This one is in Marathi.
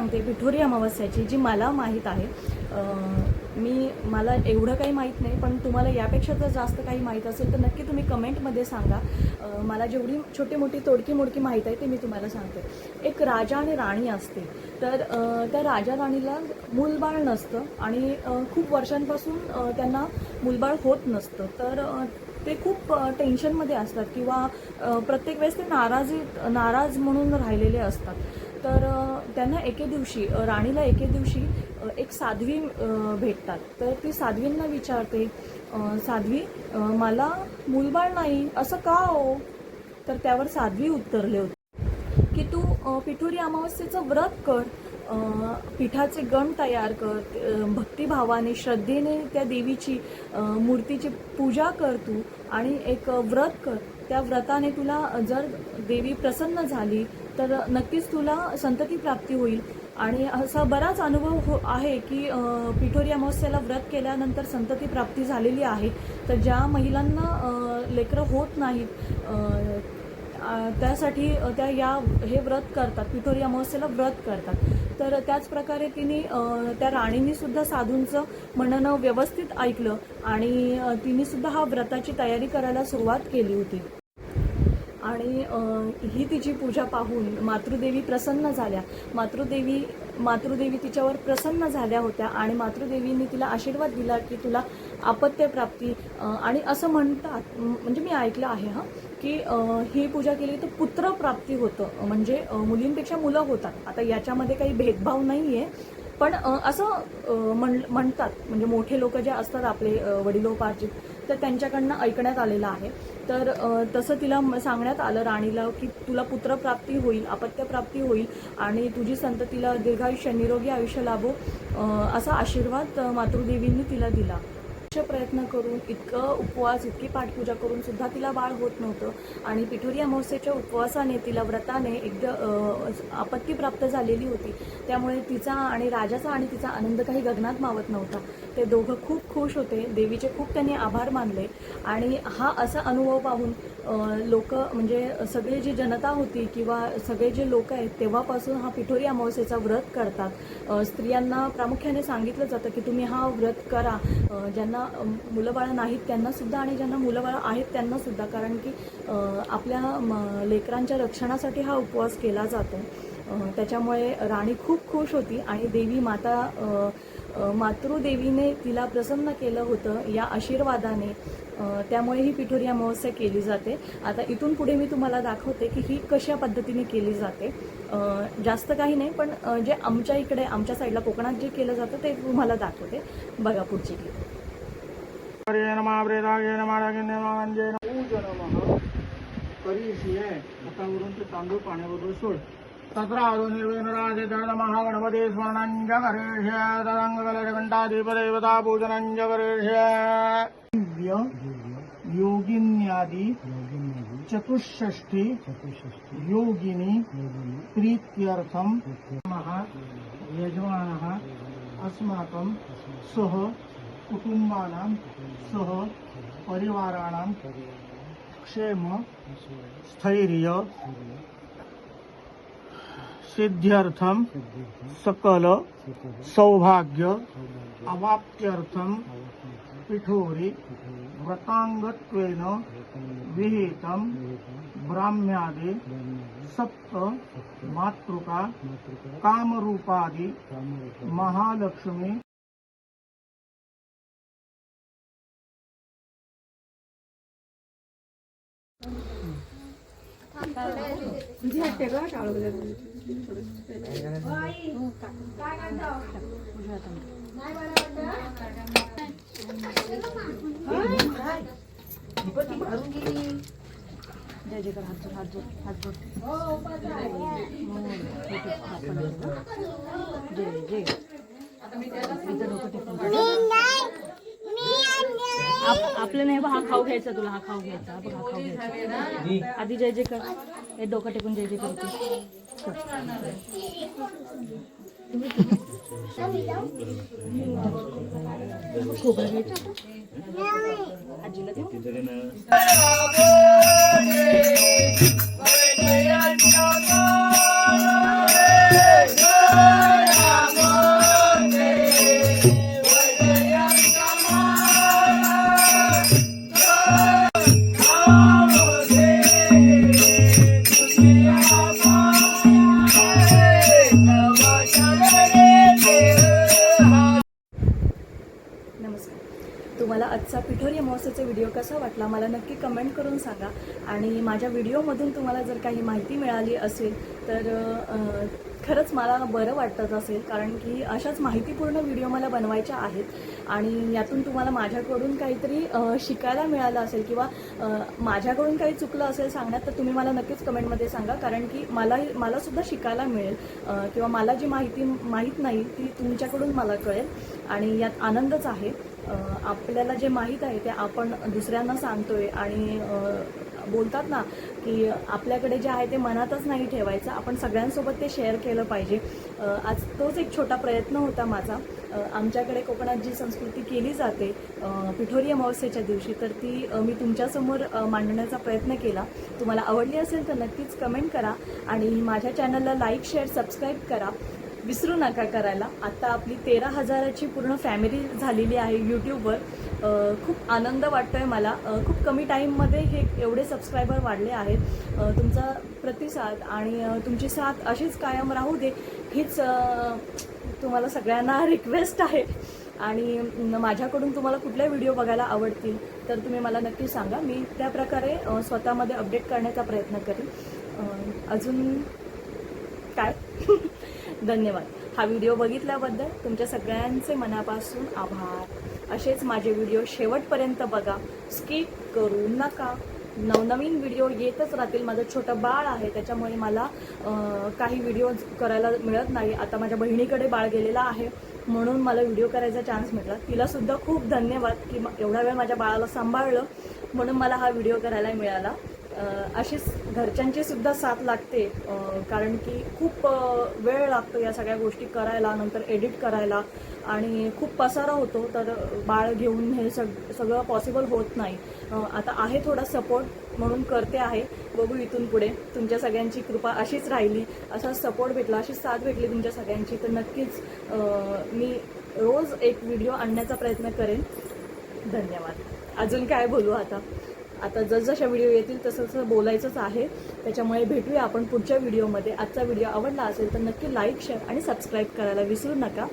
सांगते पिठोरी अमावस्याची जी मला माहीत आहे. मी मला एवढं काही माहीत नाही पण तुम्हाला यापेक्षा जर जास्त काही माहीत असेल तर नक्की तुम्ही कमेंटमध्ये सांगा. मला जेवढी छोटी मोठी तोडकी मोडकी माहीत आहे ते मी तुम्हाला सांगते. एक राजा आणि राणी असते तर त्या राजा राणीला मूलबाळ नसतं आणि खूप वर्षांपासून त्यांना मूलबाळ होत नसतं. तर ते खूप टेन्शनमध्ये असतात किंवा प्रत्येक वेळेस ते नाराजी नाराज म्हणून राहिलेले असतात. तर त्यांना एके दिवशी राणीला एके दिवशी एक साध्वी भेटतात. तर ती साध्वींना विचारते साध्वी मला मूलबाळ नाही. असं का हो? तर त्यावर साध्वी उत्तरले होते की तू पिठुरी पिठोरी अमावस्येचं व्रत कर. पिठाचे गण तयार कर. भक्तिभावाने श्रद्धेने त्या देवीची मूर्तीची पूजा कर तू आणि एक व्रत कर. त्या व्रताने तुला जर देवी प्रसन्न झाली तर नक्कीच तुला संतती प्राप्ती होईल. आणि असा बराच अनुभव हो आहे की पिठोरी अमावस्याला व्रत केल्यानंतर संतती प्राप्ती झालेली आहे. तर ज्या महिलांना लेकरं होत नाहीत त्यासाठी त्या या हे व्रत करतात पिठोरी अमावस्येला व्रत करतात. तर त्याचप्रकारे तिने त्या राणीने सुद्धा साधूंचं म्हणणं व्यवस्थित ऐकलं आणि तिनेसुद्धा तिने सुद्धा हा व्रताची तयारी करायला सुरुवात केली होती. आणि ही तिची पूजा पाहून मातृदेवी प्रसन्न झाल्या. मातृदेवी मातृदेवी तिच्यावर प्रसन्न झाल्या होत्या आणि मातृदेवींनी तिला आशीर्वाद दिला की तुला आपत्यप्राप्ती आणि असं म्हणतात म्हणजे मी ऐकलं आहे हां की ही पूजा केली तर पुत्रप्राप्ती होतं. म्हणजे मुलींपेक्षा मुलं होतात. आता याच्यामध्ये काही भेदभाव नाही आहे पण असं म्हण म्हणतात. म्हणजे मोठे लोक जे असतात आपले वडिलोपार्जित तर त्यांच्याकडनं ऐकण्यात आलेलं आहे. तर तसं तिला म- सांगण्यात आलं राणीला की तुला पुत्रप्राप्ती होईल अपत्यप्राप्ती होईल आणि तुझी संततीला दीर्घायुष्य निरोगी आयुष्य लाभो असा आशीर्वाद मातृदेवींनी तिला दिला. प्रयत्न करून इतकं उपवास इतकी पाठपूजा करून सुद्धा तिला बाळ होत नव्हतं. आणि पिठोरी अमावस्येच्या उपवासाने तिला व्रताने एकदा आपत्ती प्राप्त झालेली होती. त्यामुळे तिचा आणि राजाचा आणि तिचा आनंद काही गगनात मावत नव्हता. ते दोघं खूप खुश होते. देवीचे खूप त्यांनी आभार मानले. आणि हा असा अनुभव पाहून लोक म्हणजे सगळी जी जनता होती किंवा सगळे जे लोक आहेत तेव्हापासून हा पिठोरी अमावस्येचा व्रत करतात. स्त्रियांना प्रामुख्याने सांगितलं जातं की तुम्ही हा व्रत करा. ज्यांना मुलंबाळं नाहीत त्यांना सुद्धा आणि ज्यांना मुलंबाळं आहेत त्यांना सुद्धा कारण की आपल्या म- लेकरांच्या रक्षणासाठी हा उपवास केला जातो. त्याच्यामुळे राणी खूप खुश होती आणि देवी माता मातृदेवीने तिला प्रसन्न केलं होतं या आशीर्वादाने. त्यामुळे ही पिठोरी अमावस्या केली जाते. आता इथून पुढे मी तुम्हाला दाखवते की ही कशा पद्धतीने केली जाते. जास्त काही नाही पण जे आमच्या इकडे आमच्या साईडला कोकणात जे केलं जातं ते तुम्हाला दाखवते. बघा पुढची क्लिप आहे ते तांदूळ पाण्याबरोबर सोड. तत्र आदो निर्वेण राजे नमः गणपती स्मरणंज दिव्य योगिनी प्रीत्यर्थं यजमानः अस्माकं सह कुटुम्बानां सह परिवाराणां क्षेम स्थैर्य सिद्ध्यर्थं सकल सौभाग्य अवाप्त्यर्थं पिठोरी व्रतांगत्वेन विहितं ब्राह्म्यादि सप्त मातृका कामरूपादि महालक्ष्मी जय जय कर हात जोड हात जोड हात जोड जय जय इथं डोकं टेकून आप- आपलं नाही बा हा खाऊ घ्यायचा तुला हा खाऊ घ्यायचा बघ हा खाऊ घ्यायचा. आधी जय जे कर. हे डोकं टेकून जय जे करते खोबरं घ्यायचं आजीला आजचा पिठोरी महोत्सवचा व्हिडिओ कसा वाटला मला नक्की कमेंट करून सांगा. आणि माझ्या व्हिडिओमधून तुम्हाला जर काही माहिती मिळाली असेल तर खरंच मला बरं वाटत असेल कारण की अशाच माहितीपूर्ण व्हिडिओ मला बनवायच्या आहेत आणि यातून तुम्हाला माझ्याकडून काहीतरी शिकायला मिळालं असेल किंवा माझ्याकडून काही चुकलं असेल सांगण्यात तर तुम्ही मला नक्कीच कमेंटमध्ये सांगा कारण की मला मलासुद्धा शिकायला मिळेल किंवा मला जी माहिती माहीत नाही ती तुमच्याकडून मला कळेल आणि यात आनंदच आहे. आपल्याला जे माहीत आहे ते आपण दुसऱ्यांना सांगतोय आणि बोलतात ना की आपल्याकडे जे आहे ते मनातच नाही ठेवायचं. आपण सगळ्यांसोबत ते शेअर केलं पाहिजे. आज तोच एक छोटा प्रयत्न होता माझा. आमच्याकडे कोकणात जी संस्कृती केली जाते पिठोरी अमावस्येच्या दिवशी तर ती मी तुमच्यासमोर मांडण्याचा प्रयत्न केला. तुम्हाला आवडली असेल तर नक्कीच कमेंट करा आणि माझ्या चॅनलला लाईक शेअर सबस्क्राईब करा. विसरू नका करायला. आता आपली तेरा हजाराची पूर्ण फॅमिली झालेली आहे यूट्यूबवर खूप आनंद वाटतोय मला. खूप कमी टाईममध्ये हे एवढे सबस्क्रायबर वाढले आहेत. तुमचा प्रतिसाद आणि तुमची साथ अशीच कायम राहू दे हीच तुम्हाला सगळ्यांना रिक्वेस्ट आहे. आणि माझ्याकडून तुम्हाला कुठल्या व्हिडिओ बघायला आवडतील तर तुम्ही मला नक्की सांगा. मी त्या प्रकारे स्वतःमध्ये अपडेट करण्याचा प्रयत्न करेन. अजून काय? धन्यवाद. हा व्हिडिओ बघितल्याबद्दल तुमच्या सगळ्यांचे मनापासून आभार. असेच माझे व्हिडिओ शेवटपर्यंत बघा. स्किप करू नका. नवनवीन व्हिडिओ येतच राहतील. माझं छोटं बाळ आहे त्याच्यामुळे मला काही व्हिडिओ करायला मिळत नाही. आता माझ्या बहिणीकडे बाळ गेलेलं आहे म्हणून मला व्हिडिओ करायचा चान्स मिळाला. तिलासुद्धा खूप धन्यवाद की एवढा वेळ माझ्या बाळाला सांभाळलं म्हणून मला हा व्हिडिओ करायला मिळाला. अशीच घरच्यांची सुद्धा साथ लागते कारण की खूप वेळ लागतो या सगळ्या गोष्टी करायला नंतर एडिट करायला. आणि खूप पसारा होतो तर बाळ घेऊन हे सग सगळं पॉसिबल होत नाही. आता आहे थोडा सपोर्ट म्हणून करते आहे. बघू इथून पुढे. तुमच्या सगळ्यांची कृपा अशीच राहिली. असा सपोर्ट भेटला अशी साथ भेटली तुमच्या सगळ्यांची तर नक्कीच मी रोज एक व्हिडिओ आणण्याचा प्रयत्न करेन. धन्यवाद. अजून काय बोलू आता? आता जसजशा व्हिडिओ येतील तसं तसं बोलायचंच आहे. त्याच्यामुळे भेटूया आपण पुढच्या व्हिडिओमध्ये आजचा व्हिडिओ आवडला असेल तर नक्की लाईक शेअर आणि सबस्क्राईब करायला विसरू नका.